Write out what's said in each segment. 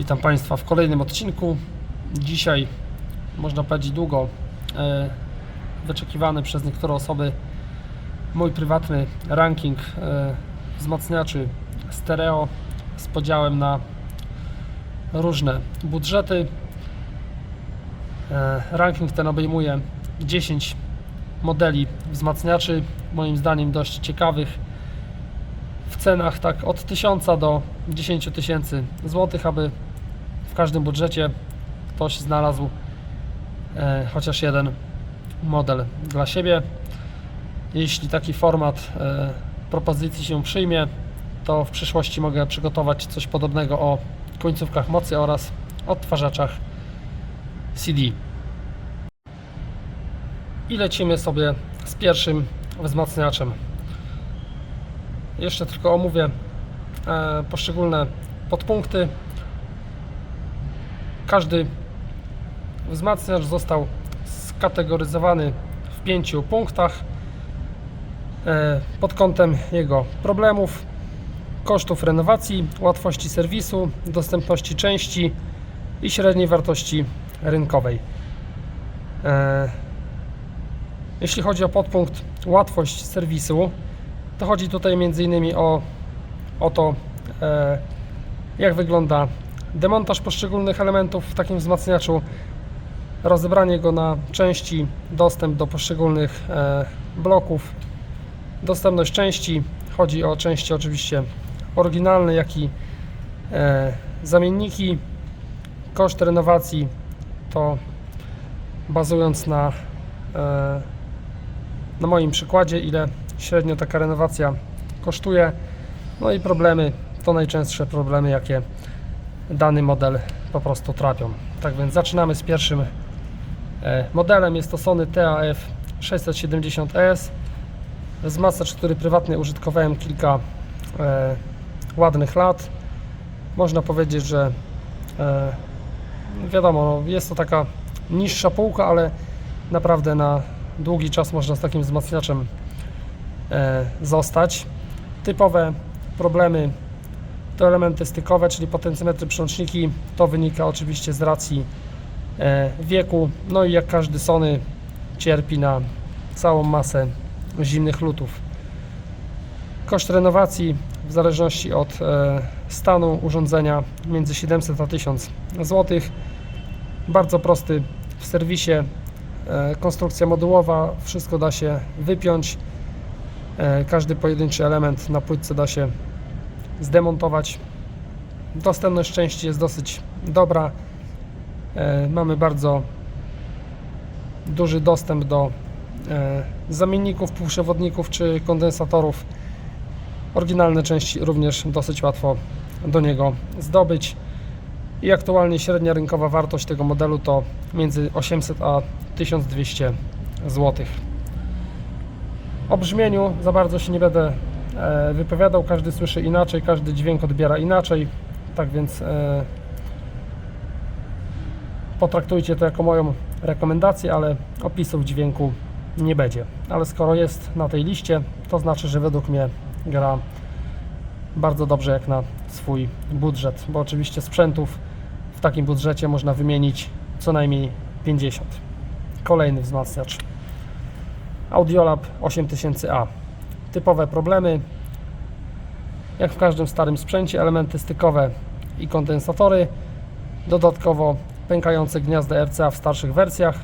Witam Państwa w kolejnym odcinku. Dzisiaj, można powiedzieć, długo e, wyczekiwany przez niektóre osoby mój prywatny ranking e, wzmacniaczy stereo z podziałem na różne budżety. E, ranking ten obejmuje 10 modeli wzmacniaczy, moim zdaniem dość ciekawych w cenach tak od 1000 do 10 000 tysięcy złotych, aby w każdym budżecie ktoś znalazł e, chociaż jeden model dla siebie. Jeśli taki format e, propozycji się przyjmie, to w przyszłości mogę przygotować coś podobnego o końcówkach mocy oraz odtwarzaczach CD. I lecimy sobie z pierwszym wzmacniaczem. Jeszcze tylko omówię e, poszczególne podpunkty. Każdy wzmacniacz został skategoryzowany w pięciu punktach e, pod kątem jego problemów, kosztów renowacji, łatwości serwisu, dostępności części i średniej wartości rynkowej. E, Jeśli chodzi o podpunkt łatwość serwisu, to chodzi tutaj m.in. o, o to, e, jak wygląda demontaż poszczególnych elementów w takim wzmacniaczu, rozebranie go na części, dostęp do poszczególnych e, bloków, dostępność części. Chodzi o części oczywiście oryginalne, jak i e, zamienniki. Koszt renowacji to bazując na, e, na moim przykładzie, ile średnio taka renowacja kosztuje. No i problemy to najczęstsze problemy, jakie dany model po prostu trapią. Tak więc zaczynamy z pierwszym e, modelem. Jest to Sony TAF 670S. Wzmacniacz, który prywatnie użytkowałem kilka e, ładnych lat. Można powiedzieć, że e, wiadomo, no, jest to taka niższa półka, ale naprawdę na długi czas można z takim wzmacniaczem e, zostać. Typowe problemy to elementy stykowe, czyli potencjometry przełączniki. To wynika oczywiście z racji e, wieku. No i jak każdy Sony cierpi na całą masę zimnych lutów. Koszt renowacji w zależności od e, stanu urządzenia między 700 a 1000 zł. Bardzo prosty w serwisie. E, konstrukcja modułowa, wszystko da się wypiąć. Każdy pojedynczy element na płytce da się zdemontować. Dostępność części jest dosyć dobra. E, Mamy bardzo duży dostęp do e, zamienników, półprzewodników czy kondensatorów. Oryginalne części również dosyć łatwo do niego zdobyć. I aktualnie średnia rynkowa wartość tego modelu to między 800 a 1200 zł. O brzmieniu za bardzo się nie będę wypowiadał, każdy słyszy inaczej, każdy dźwięk odbiera inaczej, tak więc e, potraktujcie to jako moją rekomendację, ale opisów dźwięku nie będzie. Ale skoro jest na tej liście, to znaczy, że według mnie gra bardzo dobrze jak na swój budżet, bo oczywiście sprzętów w takim budżecie można wymienić co najmniej 50. Kolejny wzmacniacz. Audiolab 8000A. Typowe problemy. Jak w każdym starym sprzęcie, elementy stykowe i kondensatory. Dodatkowo pękające gniazda RCA w starszych wersjach.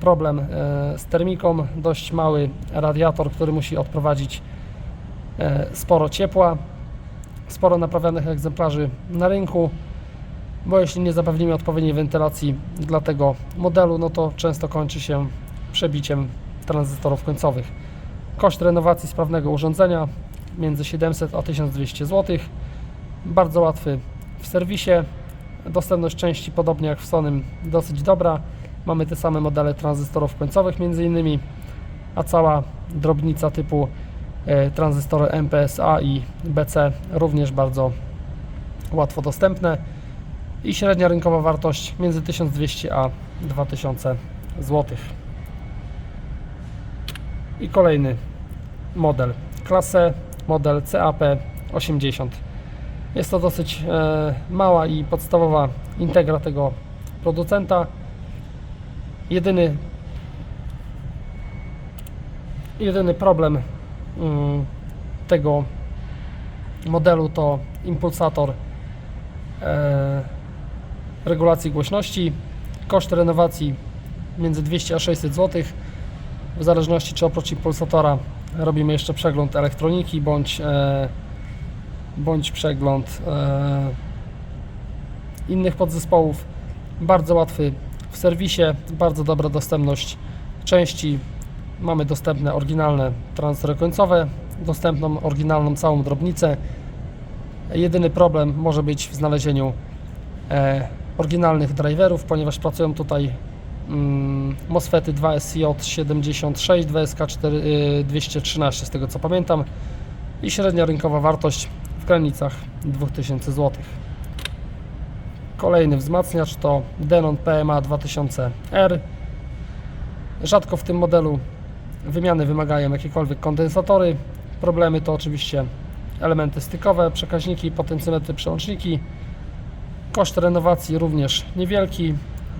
Problem e, z termiką, dość mały radiator, który musi odprowadzić e, sporo ciepła. Sporo naprawionych egzemplarzy na rynku, bo jeśli nie zapewnimy odpowiedniej wentylacji dla tego modelu, no to często kończy się przebiciem tranzystorów końcowych. Koszt renowacji sprawnego urządzenia między 700 a 1200 zł. Bardzo łatwy w serwisie. Dostępność części, podobnie jak w Sonym, dosyć dobra. Mamy te same modele tranzystorów końcowych między innymi, a cała drobnica typu e, tranzystory MPSA i BC również bardzo łatwo dostępne i średnia rynkowa wartość między 1200 a 2000 zł. I kolejny model klasę, model CAP 80. Jest to dosyć e, mała i podstawowa integra tego producenta. Jedyny jedyny problem mm, tego modelu to impulsator e, regulacji głośności. Koszt renowacji między 200 a 600 zł. W zależności czy oprócz impulsatora robimy jeszcze przegląd elektroniki bądź, e, bądź przegląd e, innych podzespołów. Bardzo łatwy w serwisie, bardzo dobra dostępność części. Mamy dostępne oryginalne tranzystory końcowe, dostępną oryginalną całą drobnicę. Jedyny problem może być w znalezieniu e, oryginalnych driverów, ponieważ pracują tutaj MOSFETy 2SJ76, 2SK4, y, 213 z tego co pamiętam i średnia rynkowa wartość w granicach 2000 zł. Kolejny wzmacniacz to Denon PMA 2000R. Rzadko w tym modelu wymiany wymagają jakiekolwiek kondensatory. Problemy to oczywiście elementy stykowe, przekaźniki, potencjometry, przełączniki. Koszt renowacji również niewielki,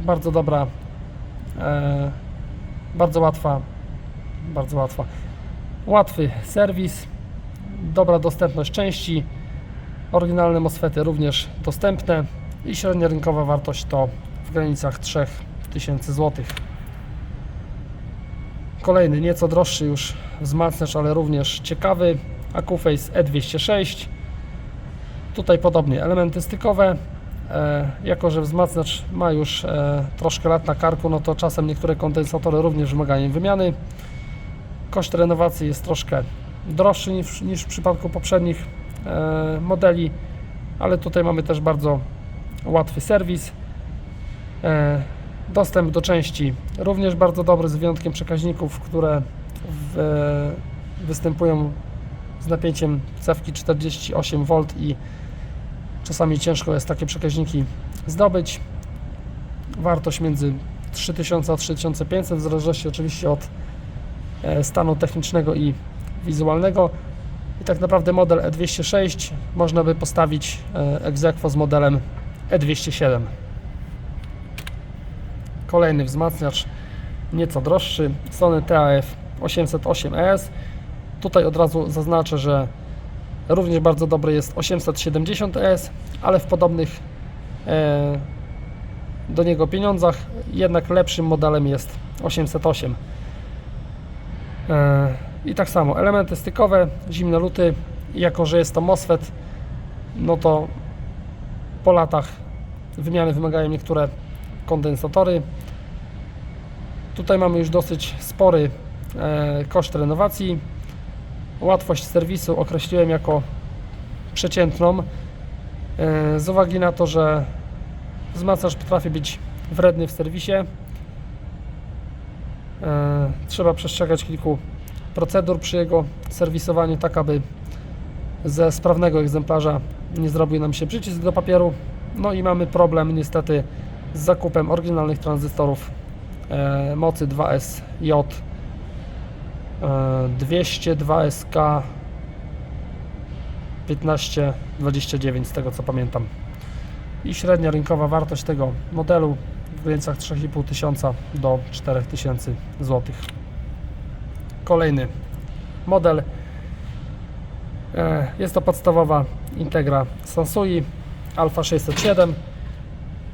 bardzo dobra, bardzo łatwa, bardzo łatwa. Łatwy serwis, dobra dostępność części, oryginalne MOSFETy również dostępne i średnia rynkowa wartość to w granicach 3000 zł. Kolejny, nieco droższy już wzmacniacz, ale również ciekawy Acuface E206. Tutaj podobnie elementy stykowe. E, jako, że wzmacniacz ma już e, troszkę lat na karku, no to czasem niektóre kondensatory również wymagają wymiany. Koszt renowacji jest troszkę droższy niż, niż w przypadku poprzednich e, modeli, ale tutaj mamy też bardzo łatwy serwis. Dostęp do części również bardzo dobry, z wyjątkiem przekaźników, które w, występują z napięciem cewki 48V i czasami ciężko jest takie przekaźniki zdobyć. Wartość między 3000 a 3500 w zależności oczywiście od e, stanu technicznego i wizualnego. I tak naprawdę model E206 można by postawić e, aequo z modelem E207. Kolejny wzmacniacz, nieco droższy, Sony TAF 808ES. Tutaj od razu zaznaczę, że również bardzo dobry jest 870ES, ale w podobnych e, do niego pieniądzach jednak lepszym modelem jest 808. E, I tak samo elementy stykowe, zimne luty, jako że jest to MOSFET, no to po latach wymiany wymagają niektóre kondensatory. Tutaj mamy już dosyć spory e, koszt renowacji. Łatwość serwisu określiłem jako przeciętną. E, z uwagi na to, że wzmacniacz potrafi być wredny w serwisie, e, trzeba przestrzegać kilku procedur przy jego serwisowaniu, tak aby ze sprawnego egzemplarza nie zrobił nam się przycisk do papieru. No i mamy problem niestety z zakupem oryginalnych tranzystorów e, mocy 2SJ e, 202SK 1529 z tego co pamiętam. I średnia rynkowa wartość tego modelu w granicach 3,5 tysiąca do 4000 zł. Kolejny model E, Jest to podstawowa Integra Sansui Alpha 607.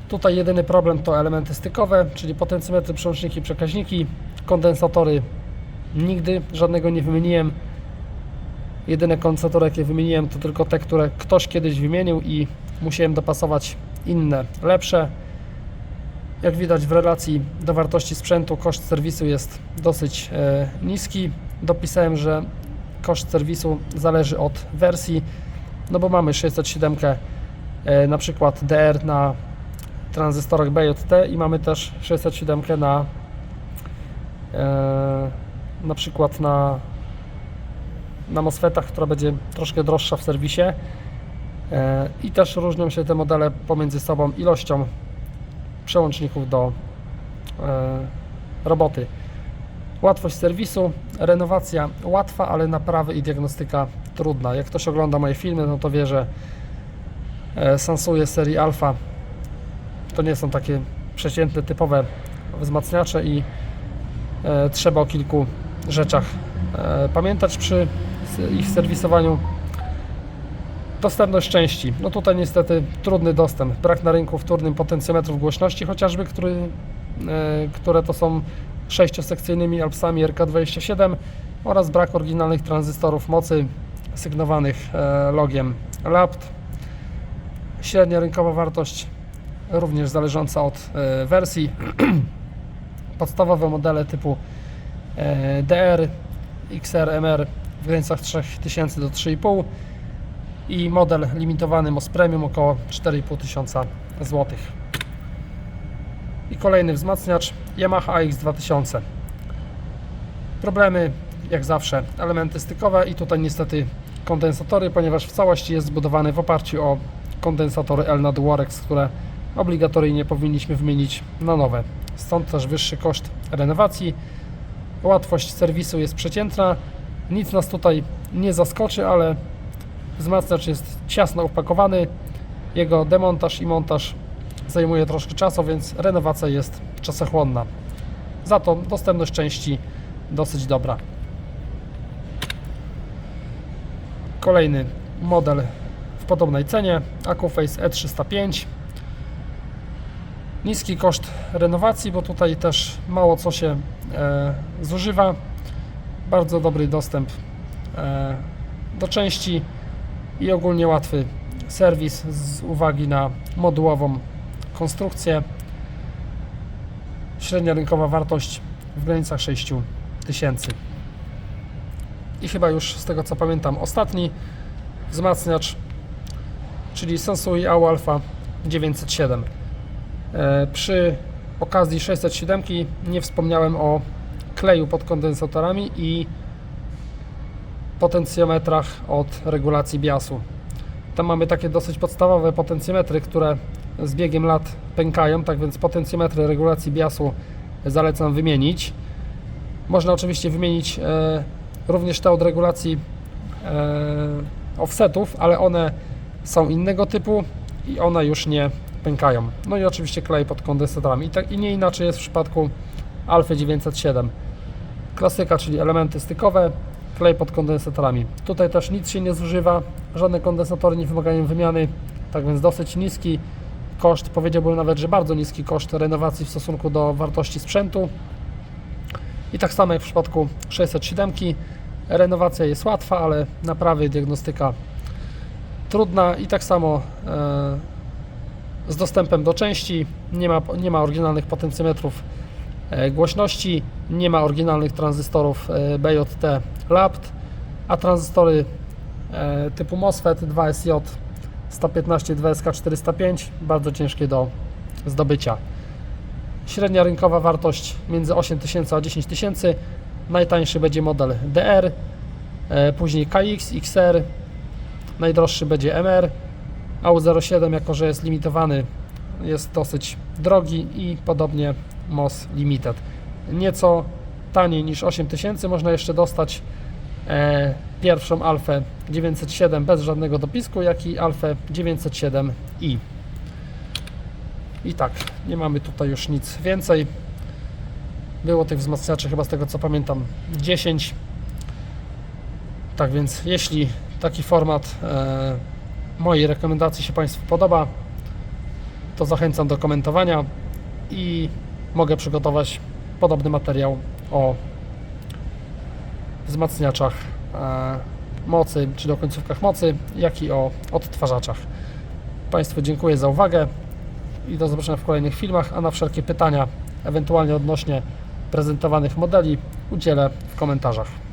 Tutaj jedyny problem to elementy stykowe, czyli potencjometry, przełączniki, przekaźniki, kondensatory. Nigdy żadnego nie wymieniłem. Jedyne kondensatory, jakie wymieniłem, to tylko te, które ktoś kiedyś wymienił i musiałem dopasować inne, lepsze. Jak widać w relacji do wartości sprzętu koszt serwisu jest dosyć e, niski. Dopisałem, że koszt serwisu zależy od wersji, no bo mamy 607 e, na przykład DR na tranzystorach BJT i mamy też 607 na e, na przykład na na MOSFETach, która będzie troszkę droższa w serwisie e, i też różnią się te modele pomiędzy sobą ilością przełączników do e, roboty. Łatwość serwisu, renowacja łatwa, ale naprawy i diagnostyka trudna. Jak ktoś ogląda moje filmy, no to wie, że e, Sansuje serii Alpha to nie są takie przeciętne, typowe wzmacniacze i trzeba o kilku rzeczach e, pamiętać przy ich serwisowaniu. Dostępność części. No tutaj niestety trudny dostęp. Brak na rynku wtórnym potencjometrów głośności chociażby, który, e, które to są sześciosekcyjnymi Alpsami RK27 oraz brak oryginalnych tranzystorów mocy sygnowanych e, logiem LAPT. Średnia rynkowa wartość również zależąca od wersji. Podstawowe modele typu DR, XR, MR w granicach 3000 do 3,5 i model limitowany MOS Premium około 4,5 tysiąca złotych. I kolejny wzmacniacz Yamaha AX2000. Problemy jak zawsze elementy stykowe i tutaj niestety kondensatory, ponieważ w całości jest zbudowany w oparciu o kondensatory Elnad Warex, które obligatoryjnie powinniśmy wymienić na nowe. Stąd też wyższy koszt renowacji. Łatwość serwisu jest przeciętna. Nic nas tutaj nie zaskoczy, ale wzmacniacz jest ciasno upakowany. Jego demontaż i montaż zajmuje troszkę czasu, więc renowacja jest czasochłonna. Za to dostępność części dosyć dobra. Kolejny model w podobnej cenie AcuFace E305 niski koszt renowacji, bo tutaj też mało co się e, zużywa. Bardzo dobry dostęp e, do części i ogólnie łatwy serwis z uwagi na modułową konstrukcję. Średnia rynkowa wartość w granicach 6 tysięcy. I chyba już z tego co pamiętam ostatni wzmacniacz czyli Sensui AU Alpha 907 E, Przy okazji 607 nie wspomniałem o kleju pod kondensatorami i potencjometrach od regulacji biasu. Tam mamy takie dosyć podstawowe potencjometry, które z biegiem lat pękają, tak więc potencjometry regulacji biasu zalecam wymienić. Można oczywiście wymienić e, również te od regulacji e, offsetów, ale one są innego typu i one już nie pękają. No i oczywiście klej pod kondensatorami. I, tak, I nie inaczej jest w przypadku Alfa 907. Klasyka, czyli elementy stykowe, klej pod kondensatorami. Tutaj też nic się nie zużywa, żadne kondensatory nie wymagają wymiany, tak więc dosyć niski koszt, powiedziałbym nawet, że bardzo niski koszt renowacji w stosunku do wartości sprzętu. I tak samo jak w przypadku 607, renowacja jest łatwa, ale naprawy diagnostyka trudna i tak samo e, z dostępem do części, nie ma, nie ma oryginalnych potencjometrów e, głośności, nie ma oryginalnych tranzystorów e, BJT LAPT, a tranzystory e, typu MOSFET 2SJ 115 2SK 405 bardzo ciężkie do zdobycia. Średnia rynkowa wartość między 8000 a 10 tysięcy. Najtańszy będzie model DR, później KX, XR, najdroższy będzie MR. AU07, jako że jest limitowany, jest dosyć drogi i podobnie MOS Limited. Nieco taniej niż 8000 można jeszcze dostać e, pierwszą Alfę 907 bez żadnego dopisku, jak i Alfę 907i. I tak, nie mamy tutaj już nic więcej. Było tych wzmacniaczy chyba z tego co pamiętam 10. Tak więc jeśli taki format e, mojej rekomendacji się Państwu podoba, to zachęcam do komentowania i mogę przygotować podobny materiał o wzmacniaczach e, mocy, czy do końcówkach mocy, jak i o odtwarzaczach. Państwu dziękuję za uwagę i do zobaczenia w kolejnych filmach, a na wszelkie pytania, ewentualnie odnośnie prezentowanych modeli, udzielę w komentarzach.